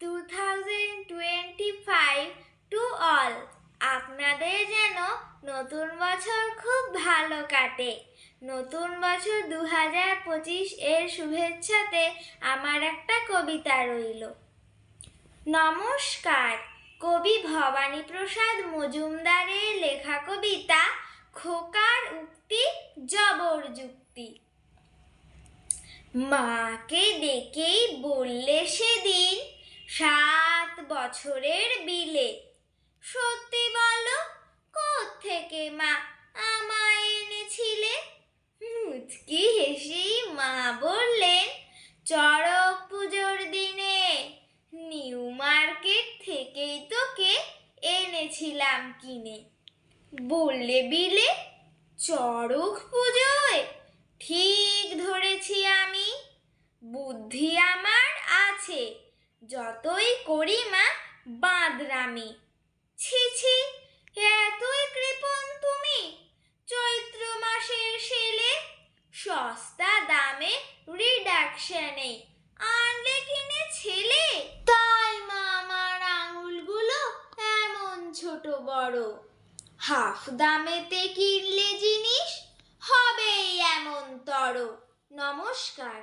Two thousand twenty five to all আপনাদের যেন নতুন বছর খুব ভালো কাটে। নতুন বছর দু হাজার পঁচিশ এর শুভেচ্ছাতে আমার একটা কবিতা রইল। নমস্কার। কবি ভবানী প্রসাদ মজুমদারের লেখা কবিতা খোকার উক্তি জবর যুক্তি। মাকে ডেকেই বললে সেদিন সাত বছরের বিলে। সত্যি বলো থেকে মা আমায় এনেছিলে? মুচকি হেসেই মা বললেন, চড়ক পুজোর দিনে নিউ মার্কেট থেকেই তোকে এনেছিলাম কিনে। বললে বিলে, চড়ক পুজোয় ঠিক বুদ্ধি আমার আছে। যতই করি মা, বাঁদরামি। ছি ছি, এতই কৃপণ তুমি। চৈত্র মাসের সেলে সস্তা দামে রিডাকশনে আনলে কিনে ছেলে? তাই মা, আমার আঙুলগুলো এমন ছোট বড়। হাফ দামেতে কিনলে জিনিস হবেই এমন তর। নমস্কার।